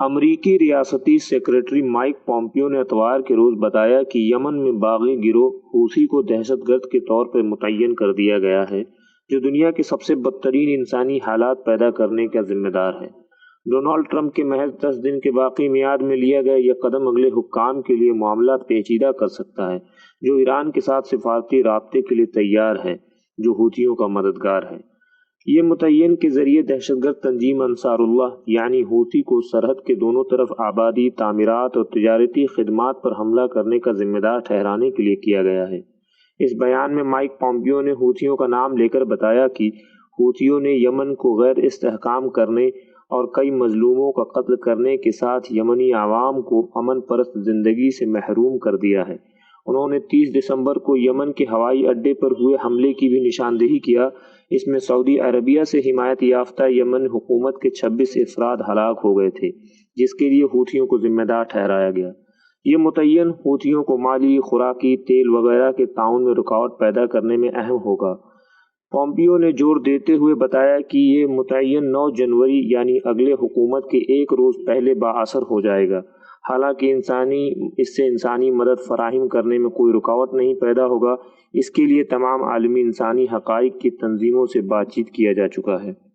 अमरीकी रियासती secretary Mike Pompeo ने अतवार के रोज़ बताया कि यमन में बागी गिरोह हूसी को दहशतगर्द के तौर पर मुतन कर दिया गया है, जो दुनिया के सबसे बदतरीन इंसानी हालात पैदा करने का जिम्मेदार है। डोनाल्ड ट्रंप के महज दस दिन के बाकी मियाद में लिया गया यह कदम अगले हुक्काम के लिए मामला पेचीदा कर सकता है, जो ईरान के साथ सिफारती रबते के लिए तैयार है, जो हूतियों का मददगार है। ये मुतन के ज़रिए दहशतगर्द तंजीम अंसारुल्ला यानी हूती को सरहद के दोनों तरफ़ आबादी, तामीरत और तजारती खदमात पर हमला करने का जिम्मेदार ठहराने के लिए किया गया है। इस बयान में माइक पॉम्पियो ने हूतियों का नाम लेकर बताया कि हूतियों ने यमन को गैर इस्तेकाम करने और कई मजलूमों का कत्ल करने के साथ यमनी आवाम को अमन परस्त ज़िंदगी से महरूम कर दिया है। उन्होंने 30 दिसंबर को यमन के हवाई अड्डे पर हुए हमले की भी निशानदेही किया इसमें सऊदी अरबिया से हिमायत याफ्ता यमन हुकूमत के 26 अफराद हलाक हो गए थे, जिसके लिए हूथियों को जिम्मेदार ठहराया गया। ये मुतन हूथियों को माली, खुराकी, तेल वगैरह के ताउन में रुकावट पैदा करने में अहम होगा। पोम्पियो ने ज़ोर देते हुए बताया कि ये मुतन 9 जनवरी, यानी अगले हुकूमत के एक रोज़ पहले बासर हो जाएगा। हालाँकि इंसानी, इससे इंसानी मदद फराहम करने में कोई रुकावट नहीं पैदा होगा। इसके लिए तमाम आलमी इंसानी हक़ की तनजीमों से बातचीत किया जा चुका है।